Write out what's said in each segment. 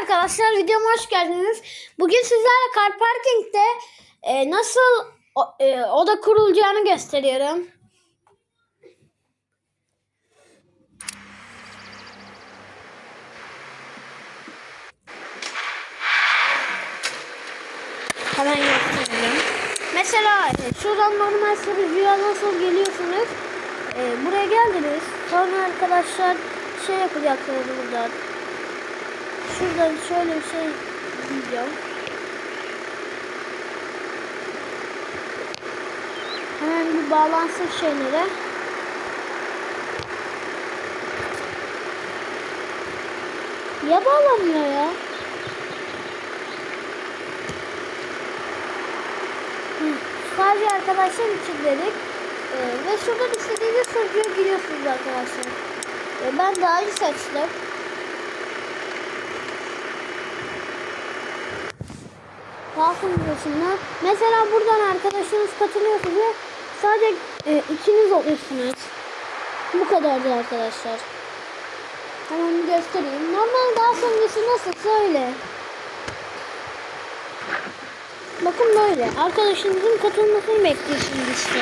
arkadaşlar videoma hoş geldiniz. Bugün sizlerle Car Parking'de e, nasıl o- e, oda kurulacağını gösteriyorum. Hemen göstereyim. Mesela e, şuradan normal sürücüye nasıl geliyorsunuz? E, buraya geldiniz. Sonra arkadaşlar şey yapacaksınız buradan. Şuradan şöyle bir şey diyeceğim. Hemen bir bağlansın şeylere. Niye bağlanmıyor ya? Hı, Sadece arkadaşlar için dedik. Ee, ve şuradan istediğiniz soruya giriyorsunuz arkadaşlar. Ee, ben daha iyi seçtim. Daha sonrasında mesela buradan arkadaşınız katılıyor size sadece e, ikiniz olursunuz. Bu kadardı arkadaşlar. Hemen göstereyim. Normal daha sonrası nasıl söyle. Bakın böyle. Arkadaşınızın katılmasını bekliyorsunuz işte.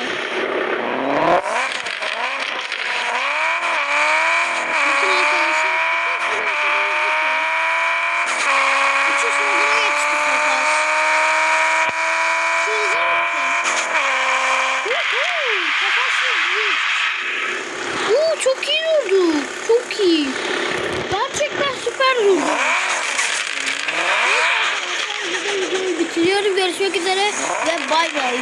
Oo, çok iyi durdu. Çok iyi. Gerçekten süper durdu. Bitiriyorum. Görüşmek üzere ve bay bay.